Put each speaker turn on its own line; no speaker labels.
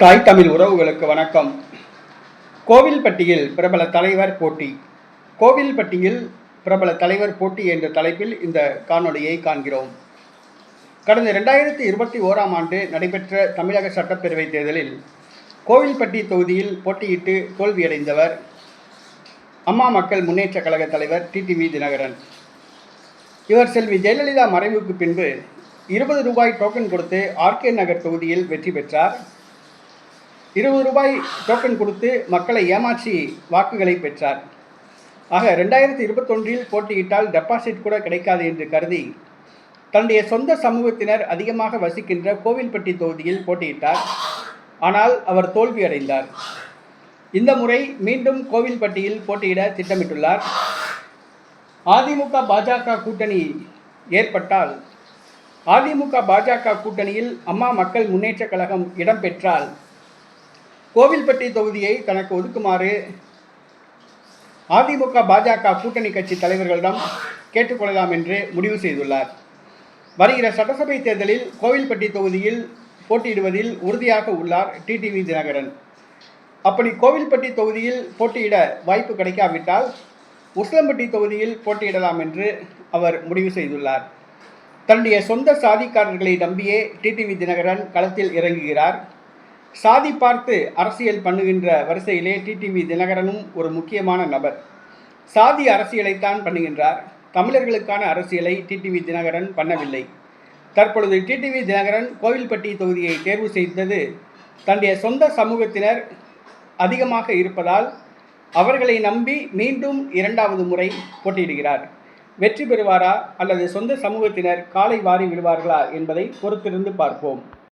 தாய் தமிழ் உறவுகளுக்கு வணக்கம். கோவில்பட்டியில் பிரபல தலைவர் போட்டி. கோவில்பட்டியில் பிரபல தலைவர் போட்டி என்ற தலைப்பில் இந்த காணொலியை காண்கிறோம். கடந்த ரெண்டாயிரத்தி இருபத்தி ஓராம் ஆண்டு நடைபெற்ற தமிழக சட்டப்பேரவை தேர்தலில் கோவில்பட்டி தொகுதியில் போட்டியிட்டு தோல்வியடைந்தவர் அம்மா மக்கள் முன்னேற்றக் கழக தலைவர் டிடிவி தினகரன் இவர் செல்வி ஜெயலலிதா மறைவுக்கு பின்பு இருபது ரூபாய் டோக்கன் கொடுத்து ஆர்கே நகர் தொகுதியில் வெற்றி பெற்றார். இருபது ரூபாய் டோக்கன் கொடுத்து மக்களை ஏமாற்றி வாக்குகளை பெற்றார். ஆக ரெண்டாயிரத்தி இருபத்தொன்றில் போட்டியிட்டால் டெபாசிட் கூட கிடைக்காது என்று கருதி தன்னுடைய சொந்த சமூகத்தினர் அதிகமாக வசிக்கின்ற கோவில்பட்டி தொகுதியில் போட்டியிட்டார். ஆனால் அவர் தோல்வியடைந்தார். இந்த முறை மீண்டும் கோவில்பட்டியில் போட்டியிட திட்டமிட்டுள்ளார். அதிமுக பாஜக கூட்டணி ஏற்பட்டால் அதிமுக பாஜக கூட்டணியில் அம்மா மக்கள் முன்னேற்றக் கழகம் இடம்பெற்றால் கோவில்பட்டி தொகுதியை தனக்கு ஒதுக்குமாறு அதிமுக பாஜக கூட்டணி கட்சி தலைவர்களிடம் கேட்டுக்கொள்ளலாம் என்று முடிவு செய்துள்ளார். வருகிற சட்டசபை தேர்தலில் கோவில்பட்டி தொகுதியில் போட்டியிடுவதில் உறுதியாக உள்ளார் டிடிவி தினகரன். அப்படி கோவில்பட்டி தொகுதியில் போட்டியிட வாய்ப்பு கிடைக்காவிட்டால் உசிலம்பட்டி தொகுதியில் போட்டியிடலாம் என்று அவர் முடிவு செய்துள்ளார். தன்னுடைய சொந்த சாதிக்காரர்களை நம்பியே டிடிவி தினகரன் களத்தில் இறங்குகிறார். சாதி பார்த்து அரசியல் பண்ணுகின்ற வரிசையிலே டிடிவி தினகரனும் ஒரு முக்கியமான நபர். சாதி அரசியலைத்தான் பண்ணுகின்றார். தமிழர்களுக்கான அரசியலை டிடிவி தினகரன் பண்ணவில்லை. தற்பொழுது டிடிவி தினகரன் கோவில்பட்டி தொகுதியை தேர்வு செய்தது தன்னுடைய சொந்த சமூகத்தினர் அதிகமாக இருப்பதால் அவர்களை நம்பி மீண்டும் இரண்டாவது முறை போட்டியிடுகிறார். வெற்றி பெறுவாரா அல்லது சொந்த சமூகத்தினர் காலை வாரி விடுவார்களா என்பதை பொறுத்திருந்து பார்ப்போம்.